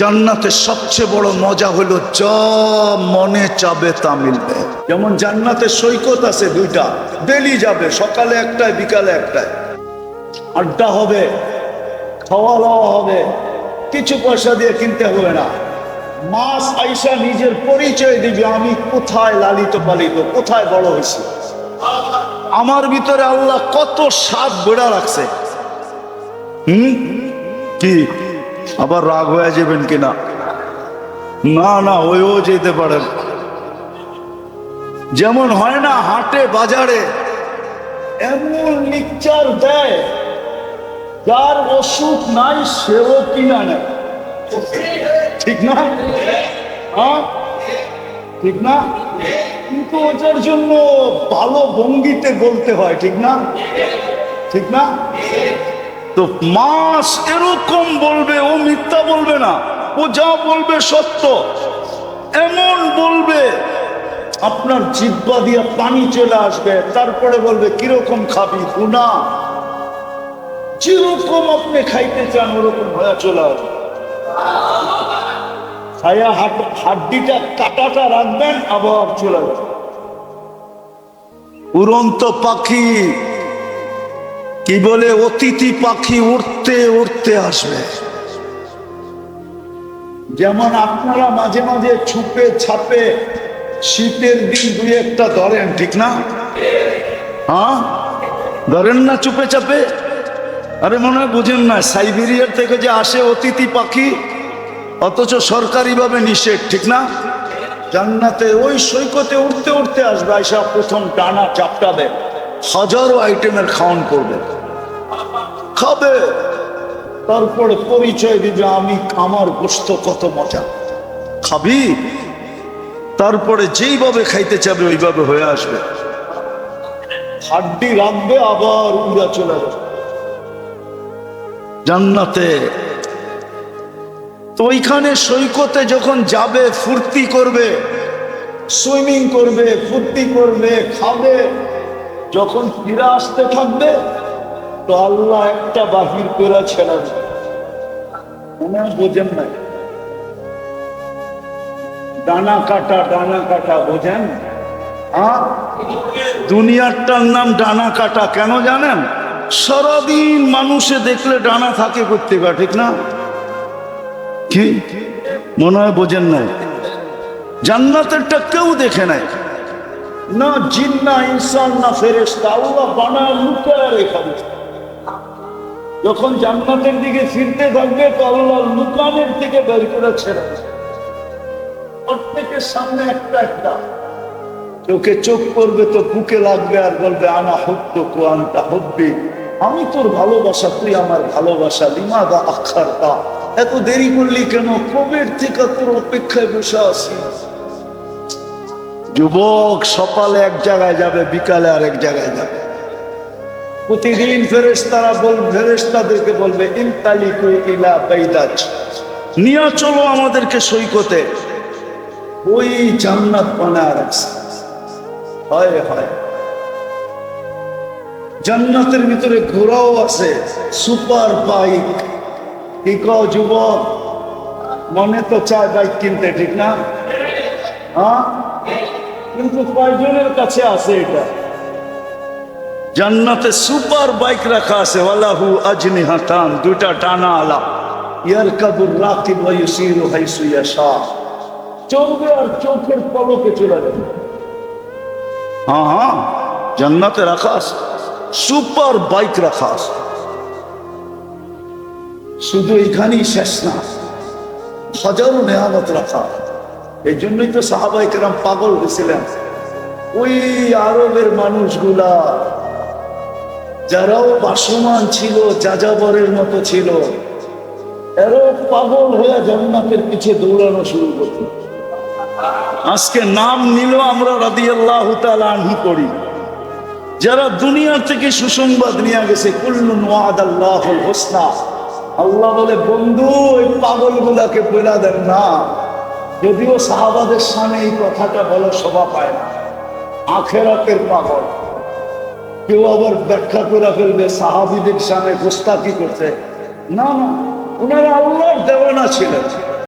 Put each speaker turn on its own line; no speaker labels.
জান্নাতের সবচেয়ে বড় মজা হলো চ মনে চাবে তা মিলবে। যেমন জান্নাতের সৈকত আছে দুইটা, ডেলি যাবে, সকালে একটায়, বিকালে একটায়। আড্ডা হবে খাওয়া দাওয়া হবে, কিছু পয়সা দিয়ে কিনতে হবে না। মাস আইসা নিজের পরিচয় দিবে, আমি কোথায় লালিত পালিত, কোথায় বড় হয়েছি। আমার ভিতরে আল্লাহ কত সাপ বেড়া রাখছে। হুম? কি? আবার রাগ হয়ে যাবেন কিনা? না না ওইও যেতে পারেন যেমন হয় না হাটে, বাজারে, এমন মিক্সচার দেয়, যার ওষুধ নাই, সেও কিনা নেয়। ঠিক না? হ্যাঁ? ঠিক না? কিন্তু ওটার জন্য ভালো ভঙ্গিতে বলতে হয়, ঠিক না? ঠিক না? তো মাস এরকম বলবে, ও মিথ্যা বলবে না, ও যা বলবে সত্য। এমন বলবে, আপনার জিব্বা দিয়ে পানি চলে আসবে, তারপরে বলবে, কীরকম খাবি? গুনা যেরকম আপনি খাইতে চান, ওরকম হয়ে চলে আসবে। ছায়া হাড্ডিটা, কাটাটা রাখবেন, আবার চলে যাবে উড়ন্ত পাখি কি বলে, অতিথি পাখি উঠতে উঠতে আসবে। যেমন আপনারা মাঝে মাঝে ছুপে ছাপে শীতের দিন দুই একটা ধরেন, ঠিক না? হ্যাঁ? ধরেন না চুপে চাপে আরে মনে হয় বুঝেন না, সাইবেরিয়ার থেকে যে আসে অতিথি পাখি, অথচ সরকারিভাবে নিষেধ, ঠিক না? জান্নাতে ওই সৈকতে উঠতে উঠতে আসবে, আইসা প্রথম টানা চাপটাবে, হাজারো আইটেমের খাওয়ান করবে। খাবে। তারপরে পরিচয় দিবে, আমি আমার গোস্ত কত মজা। খাবি? তারপরে যেইভাবে খাইতে চাবে, ওইভাবে হয়ে আসবে। হাড্ডি রাখবে আবার উড়া চলে যাবে। জান্নাতে। তো ওইখানে সৈকতে যখন যাবে, ফুর্তি করবে, সুইমিং করবে, ফুর্তি করবে, খাবে, যখন ফিরে আসতে থাকবে তো আল্লাহ একটা বাহির মনে হয় বোঝেন না। ডানা কাটা ডানা কাটা, বোঝেন? হ্যাঁ? দুনিয়ারটার নাম ডানা কাটা, কেন জানেন? সারাদিন মানুষে দেখলে ডানা থাকে করতে ঠিক না? কি? মনে হয় বোঝেন নাই। জান্নাতেরটা কেউ দেখে নাই। না জিন, না ইনসান, না ফেরেস্তা আল্লাহ বানায় লুকায় রেখা। যখন জান্নাতের দিকে ফিরতে থাকবে, তো আল্লাহ লুকানের দিকে বের করে ছেড়ে প্রত্যেকের সামনে একটা একটা। চোখে চোখ করবে তো বুকে লাগবে আর বলবে, আনা হত্য কোয়ান্তা হব্বি। আমি তোর ভালোবাসা, তুই আমার ভালোবাসা। লিমাদা আখার তা এত দেরি করলি কেন? কবের থেকে তোর অপেক্ষায় বসে আছি? যুবক সকালে এক জায়গায় যাবে, বিকালে আরেক জায়গায় যাবে। প্রতিদিন ফেরেশতারা বল, ফেরেশতাদেরকে বলবে, ইনতালিকু ইলা বাইদাজ নিয়ে চলো আমাদেরকে সৈকতে। ওই জান্নাত বানায় হয় হয়। জান্নাতের ভিতরে ঘোড়াও আছে, সুপার বাইক। কি যুবক? মনে তো চায় বাইক কিনতে, ঠিক না? হ্যাঁ? কিন্তু কয়জনের কাছে আছে এটা? জান্নাতে সুপার বাইক রাখা আছে, ওয়ালাহু আজনি হাতান, দুইটা টানা আলা। ইয়ার কাবুর রাকিব ওয়া ইউসিরু হাইসু ইয়াশা। চলবে আর চোখের পলকে চলে যাবে হ্যাঁ হ্যাঁ জান্নাতে রাখা আছে, সুপার বাইক রাখা আছে। শুধু এখানেই শেষ না, হাজারো নেয়ামত রাখা। এই জন্যই তো সাহাবাইকেরাম পাগল হয়েছিলেন। ওই আরবের মানুষগুলা যারাও বাসমান ছিল, যাযাবরের মতো ছিল, এরাও পাগল হয়ে জান্নাতের পিছে দৌড়ানো শুরু করত আজকে নাম নিল আমরা রাদি আল্লাহ আনহু করি যারা দুনিয়া থেকে সুসংবাদ নিয়ে গেছে, কুল্লুন ওয়াদ আল্লাহ হোসনা। আল্লাহ বলে, বন্ধু, ওই পাগল গুলাকে বলে দেন না। যদিও সাহাবাদের সামনে এই কথাটা বলো শোভা পায় না। আখেরাতের পাগল। কেউ আবার ব্যাখ্যা করে ফেলবে, সাহাবিদের সামনে গোস্তাকি করতে না না, ওনারা আল্লাহর দেওয়ানা ছিলেন।